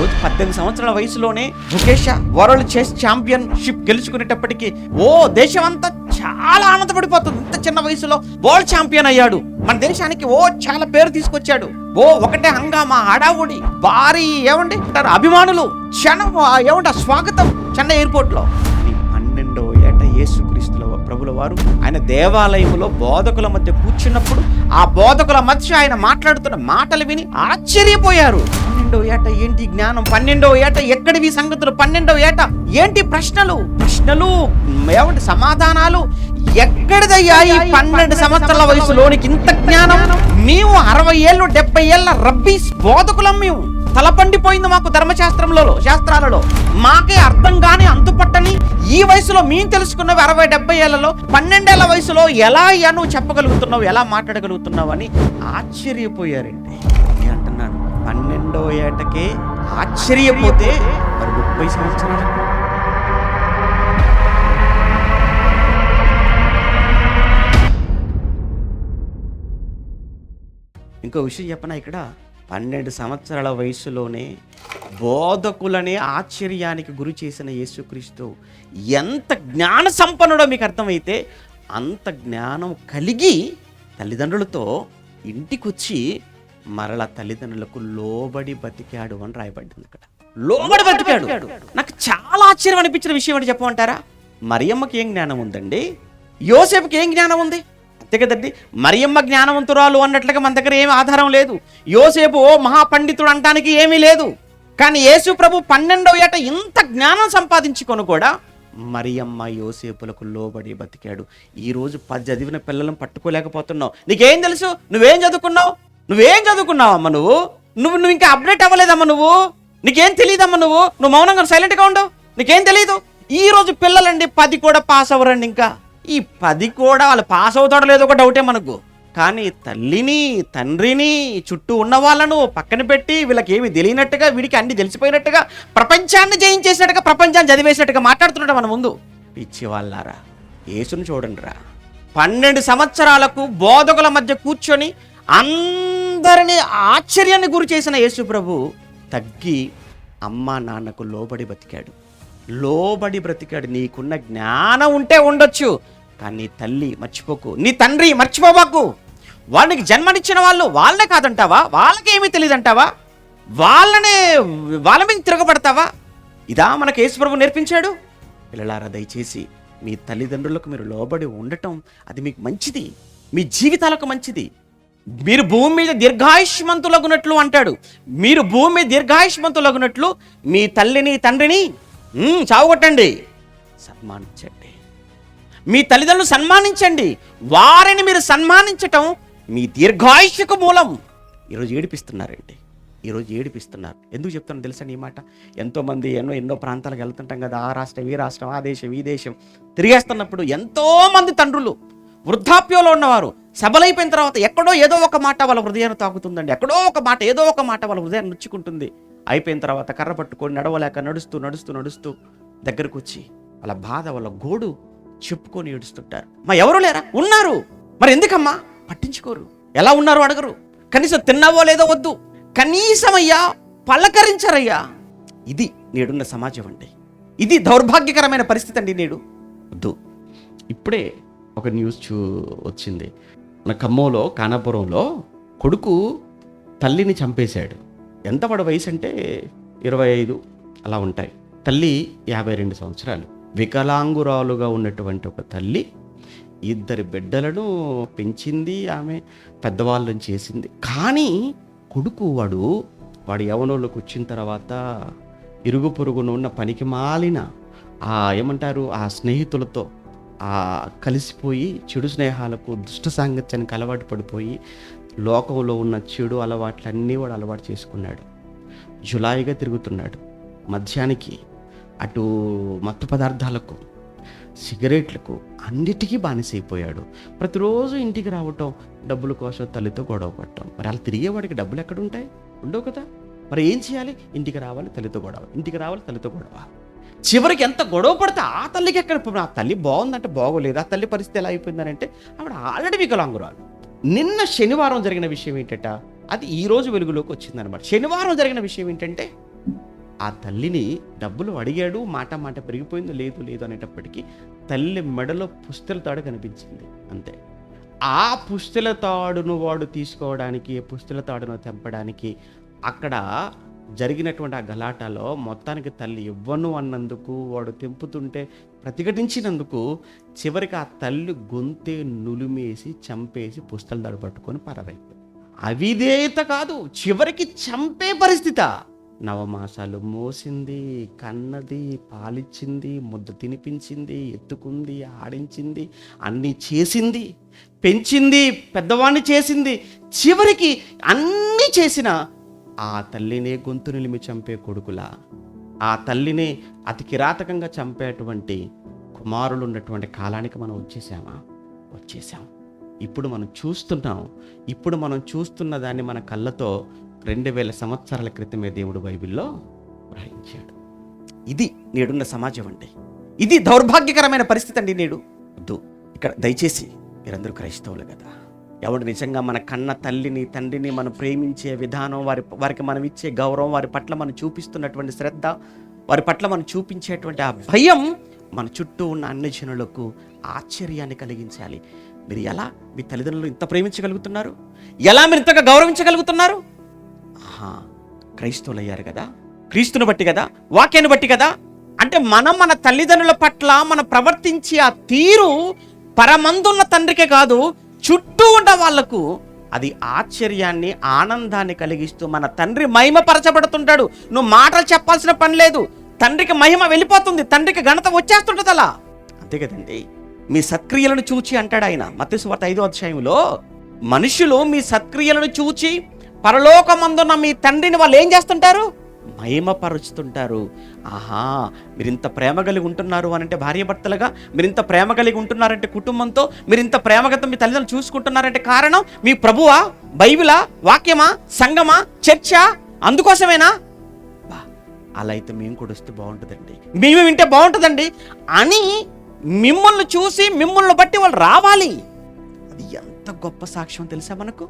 రోజు పద్దెనిమిది సంవత్సరాల వయసులోనే ముఖేష్ వరల్డ్ చెస్ ఛాంపియన్షిప్ గెలుచుకునేటప్పటికి ఓ దేశం అంతా చాలా ఆనందపడిపోతుంది. ఇంత చిన్న వయసులో వరల్డ్ ఛాంపియన్ అయ్యాడు. మన దేశానికి ఓ చాలా పేరు తీసుకొచ్చాడు. ఓ ఒకటే హంగామా హడావుడి భారీ ఏమండి? అంటారు అభిమానులు. క్షణం ఆ స్వాగతం చెన్నై ఎయిర్పోర్ట్లో పన్నెండో ఏట యేసుక్రీస్తుల ప్రభుల వారు ఆయన దేవాలయంలో బోధకుల మధ్య కూర్చున్నప్పుడు ఆ బోధకుల మధ్య ఆయన మాట్లాడుతున్న మాటలు విని ఆశ్చర్యపోయారు. పన్నెండో ఏట ఏంటి జ్ఞానం? పన్నెండో ఏట ఎక్కడివి సంగతులు? పన్నెండో ఏట ఏంటి ప్రశ్నలు? ప్రశ్నలు ఏమంటే సమాధానాలు? ఎక్కడిదయ్యా ఈ పన్నెండు సంవత్సరాల వయసులోనికి ఇంత జ్ఞానం? మేము అరవై ఏళ్ళు డెబ్బై ఏళ్ళ రబ్బీస్ బోధకులం మేము తలపండిపోయింది మాకు ధర్మశాస్త్రంలో శాస్త్రాలలో. మాకే అర్థం కాని అంతుపట్టని ఈ వయసులో మేము తెలుసుకున్నవి అరవై డెబ్బై ఏళ్ళలో పన్నెండేళ్ళ వయసులో ఎలా అయ్యా నువ్వు చెప్పగలుగుతున్నావు ఎలా మాట్లాడగలుగుతున్నావు అని ఆశ్చర్యపోయారండి. నేను అంటున్నాను. పన్నెండో ఏటకే ఆశ్చర్యపోతే మరి ముప్పై సంవత్సరాలకు ఇంకో విషయం చెప్పనా ఇక్కడ? పన్నెండు సంవత్సరాల వయసులోనే బోధకులనే ఆశ్చర్యానికి గురి చేసిన యేసుక్రీస్తు ఎంత జ్ఞాన సంపన్నుడో మీకు అర్థమైతే అంత జ్ఞానం కలిగి తల్లిదండ్రులతో ఇంటికొచ్చి మరల తల్లిదండ్రులకు లోబడి బతికాడు అని రాయబడింది అక్కడ. లోబడి బతికాడు. నాకు చాలా ఆశ్చర్యం అనిపించిన విషయం ఏంటి చెప్పమంటారా? మరియమ్మకి ఏం జ్ఞానం ఉందండి? యోసేపుకి ఏం జ్ఞానం ఉంది? అంతే కదండి. మరియమ్మ జ్ఞానవంతురాలు అన్నట్లుగా మన దగ్గర ఏమి ఆధారం లేదు. యోసేపు ఓ మహాపండితుడు అంటానికి ఏమీ లేదు. కానీ యేసు ప్రభు పన్నెండవ ఏట ఇంత జ్ఞానం సంపాదించుకొని కూడా మరియమ్మ యోసేపులకు లోబడి బతికాడు. ఈరోజు పది చదివిన పిల్లలను పట్టుకోలేకపోతున్నావు. నీకేం తెలుసు? నువ్వేం చదువుకున్నావు? నువ్వేం చదువుకున్నావమ్మా నువ్వు? నువ్వు నువ్వు ఇంకా అప్డేట్ అవ్వలేదమ్మా నువ్వు? నీకేం తెలియదమ్మా నువ్వు? నువ్వు మౌనంగా సైలెంట్గా ఉండవు నీకేం తెలియదు ఈ రోజు పిల్లలండి పది కూడా పాస్ అవ్వరండి ఇంకా. ఈ పది కూడా వాళ్ళు పాస్ అవుతాడో లేదో ఒక డౌటే మనకు. కానీ తల్లిని తండ్రిని చుట్టూ ఉన్న వాళ్ళను పక్కన పెట్టి వీళ్ళకి ఏమి తెలియనట్టుగా వీడికి అన్ని తెలిసిపోయినట్టుగా ప్రపంచాన్ని జయించేసినట్టుగా ప్రపంచాన్ని చదివేసినట్టుగా మాట్లాడుతున్నాడు మన ముందు. పిచ్చి వాళ్ళారా యేసుని చూడండి రా పన్నెండు సంవత్సరాలకు బోధకుల మధ్య కూర్చొని అందరినీ ఆశ్చర్యాన్ని గురి చేసిన యేసు ప్రభు తగ్గి అమ్మా నాన్నకు లోబడి బతికాడు లోబడి బ్రతికాడు. నీకున్న జ్ఞానం ఉంటే ఉండొచ్చు కానీ నీ తల్లి మర్చిపోకు. నీ తండ్రి మర్చిపోబాకు. వాళ్ళకి జన్మనిచ్చిన వాళ్ళు వాళ్ళే కాదంటావా? వాళ్ళకి ఏమీ తెలియదంటావా వాళ్ళనే వాళ్ళ మీద తిరగబడతావా? ఇదా మనకు యేసుప్రభు నేర్పించాడు. పిల్లలారా దయచేసి మీ తల్లిదండ్రులకు మీరు లోబడి ఉండటం అది మీకు మంచిది. మీ జీవితాలకు మంచిది. మీరు భూమి మీద దీర్ఘాయుష్మంతులగునట్లు అంటాడు. మీరు భూమి మీద దీర్ఘాయుష్మంతులగునట్లు మీ తల్లిని తండ్రిని మ్మ్, చావుగొట్టండి. సన్మానించండి. మీ తల్లిదండ్రులు సన్మానించండి. వారిని మీరు సన్మానించటం మీ దీర్ఘాయుష్యకు మూలం. ఈరోజు ఏడిపిస్తున్నారండి. ఈరోజు ఏడిపిస్తున్నారు. ఎందుకు చెప్తాను తెలుసా ఈ మాట? ఎంతోమంది ఎన్నో ఎన్నో ప్రాంతాలకు వెళ్తుంటాం కదా. ఆ రాష్ట్రం ఈ రాష్ట్రం ఆ దేశం ఈ దేశం. తిరిగేస్తున్నప్పుడు ఎంతోమంది తండ్రులు వృద్ధాప్యంలో ఉన్నవారు సబలైపోయిన తర్వాత ఎక్కడో ఏదో ఒక మాట వాళ్ళ హృదయాన్ని తాకుతుందండి. ఎక్కడో ఒక మాట ఏదో ఒక మాట వాళ్ళ హృదయాన్ని నొచ్చుకుంటుంది. అయిపోయిన తర్వాత కర్ర పట్టుకొని నడవలేక నడుస్తూ నడుస్తూ నడుస్తూ దగ్గరకు వచ్చి వాళ్ళ బాధ వాళ్ళ గోడు చెప్పుకొని ఏడుస్తుంటారు. మా ఎవరు లేరా? ఉన్నారు. మరి ఎందుకమ్మా? పట్టించుకోరు. ఎలా ఉన్నారు అడగరు. కనీసం తిన్నావో లేదో వద్దు. కనీసం అయ్యా పలకరించరయ్యా. ఇది నేడున్న సమాజం అండి. ఇది దౌర్భాగ్యకరమైన పరిస్థితి అండి నేడు. వద్దు. ఇప్పుడే ఒక న్యూస్ చూ వచ్చింది. ఖమ్మంలో కానాపురంలో కొడుకు తల్లిని చంపేశాడు. ఎంత పడ వయసు అంటే ఇరవై ఐదు అలా ఉంటాయి. తల్లి యాభై రెండు సంవత్సరాలు. వికలాంగురాలుగా ఉన్నటువంటి ఒక తల్లి ఇద్దరి బిడ్డలను పెంచింది ఆమె పెద్దవాళ్ళని చేసింది. కానీ కొడుకు వాడు వాడు యవనంలోకి వచ్చిన తర్వాత ఇరుగు పొరుగున ఉన్న పనికి మాలిన ఆ ఏమంటారు ఆ స్నేహితులతో కలిసిపోయి చెడు స్నేహాలకు దుష్ట సాంగత్యానికి అలవాటు పడిపోయి లోకంలో ఉన్న చెడు అలవాట్లన్నీ వాడు అలవాటు చేసుకున్నాడు. జులాయిగా తిరుగుతున్నాడు. మద్యానికి అటు మత్తు పదార్థాలకు సిగరెట్లకు అన్నిటికీ బానిసైపోయాడు. ప్రతిరోజు ఇంటికి రావటం డబ్బుల కోసం తల్లితో గొడవ పడటం. మరి అలా తిరిగేవాడికి డబ్బులు ఎక్కడ ఉంటాయి ఉండవు కదా? మరి ఏం చేయాలి? ఇంటికి రావాలి తల్లితో గొడవ. ఇంటికి రావాలి తల్లితో గొడవ. చివరికి ఎంత గొడవ పడితే ఆ తల్లికి ఎక్కడ ఇప్పుడు ఆ తల్లి బాగుందంటే బాగోలేదు ఆ తల్లి పరిస్థితి ఎలా అయిపోయిందని అంటే ఆవిడ ఆల్రెడీ వికలాంగురాలు నిన్న శనివారం జరిగిన విషయం ఏంటట? అది ఈ రోజు వెలుగులోకి వచ్చిందనమాట శనివారం జరిగిన విషయం ఏంటంటే ఆ తల్లిని డబ్బులు అడిగాడు మాట మాట పెరిగిపోయిందో లేదు లేదు అనేటప్పటికీ తల్లి మెడలో పుస్తల తాడు కనిపించింది. అంతే. ఆ పుస్తల తాడును వాడు తీసుకోవడానికి పుస్తల తాడును తెంపడానికి అక్కడ జరిగినటువంటి ఆ గలాటాలో మొత్తానికి తల్లి ఇవ్వను అన్నందుకు వాడు తెంపుతుంటే ప్రతిఘటించినందుకు చివరికి ఆ తల్లి గొంతే నులిమేసి చంపేసి పుస్తలు దడబట్టుకొని పట్టుకొని అవిధేయత కాదు చివరికి చంపే పరిస్థితి. నవమాసాలు మోసింది కన్నది పాలిచ్చింది ముద్ద తినిపించింది ఎత్తుకుంది ఆడించింది అన్నీ చేసింది పెంచింది పెద్దవాణ్ణి చేసింది. చివరికి అన్నీ చేసిన ఆ తల్లినే గొంతు నిలిమి చంపే కొడుకులా. ఆ తల్లినే అతి కిరాతకంగా చంపేటువంటి కుమారులు ఉన్నటువంటి కాలానికి మనం వచ్చేసామా? వచ్చేసాం. ఇప్పుడు మనం చూస్తున్నాం. ఇప్పుడు మనం చూస్తున్న దాన్ని మన కళ్ళతో రెండు వేల సంవత్సరాల క్రితమే దేవుడు బైబిల్లో వ్రాయించాడు ఇది నేడున్న సమాజం అండి. ఇది దౌర్భాగ్యకరమైన పరిస్థితి అండి నేడు. వద్దు. ఇక్కడ దయచేసి మీరందరూ క్రైస్తవులు కదా. ఎవడు నిజంగా మన కన్న తల్లిని తండ్రిని మనం ప్రేమించే విధానం వారి వారికి మనం ఇచ్చే గౌరవం వారి పట్ల మనం చూపిస్తున్నటువంటి శ్రద్ధ వారి పట్ల మనం చూపించేటువంటి ఆ భయం మన చుట్టూ ఉన్న అన్ని జనులకు ఆశ్చర్యాన్ని కలిగించాలి. మీరు ఎలా మీ తల్లిదండ్రులు ఇంత ప్రేమించగలుగుతున్నారు? ఎలా మీరు ఇంతగా గౌరవించగలుగుతున్నారు? ఆహా క్రైస్తవులు అయ్యారు కదా క్రీస్తుని బట్టి కదా వాక్యాన్ని బట్టి కదా. అంటే మనం మన తల్లిదండ్రుల పట్ల మనం ప్రవర్తించే ఆ తీరు పరమందున్న తండ్రికే కాదు చుట్టూ ఉన్న వాళ్ళకు అది ఆశ్చర్యాన్ని ఆనందాన్ని కలిగిస్తూ మన తండ్రి మహిమ పరచబడుతుంటాడు నువ్వు మాటలు చెప్పాల్సిన పని లేదు. తండ్రికి మహిమ వెళ్ళిపోతుంది. తండ్రికి ఘనత వచ్చేస్తుంటుంది అలా అంతే కదండి. మీ సత్క్రియలను చూచి అంటాడు ఆయన. మత్స్సువార్త ఐదో అధ్యాయంలో మనుషులు మీ సత్క్రియలను చూచి పరలోకమందున్న మీ తండ్రిని వాళ్ళు ఏం చేస్తుంటారు? మహిమపరుచుతుంటారు. ఆహా మీరింత ప్రేమ కలిగి ఉంటున్నారు అని అంటే భార్యభర్తలుగా మీరింత ప్రేమ కలిగి ఉంటున్నారంటే కుటుంబంతో మీరింత ప్రేమగత మీ తల్లిదండ్రులు చూసుకుంటున్నారంటే కారణం మీ ప్రభువా బైబిలా వాక్యమా సంగమా చర్చ? అందుకోసమేనా? బా, అలా అయితే మేము కూడా వస్తే బాగుంటుందండి. మేము వింటే బాగుంటుందండి. అని మిమ్మల్ని చూసి మిమ్మల్ని బట్టి వాళ్ళు రావాలి. అది ఎంత గొప్ప సాక్ష్యం తెలుసా మనకు?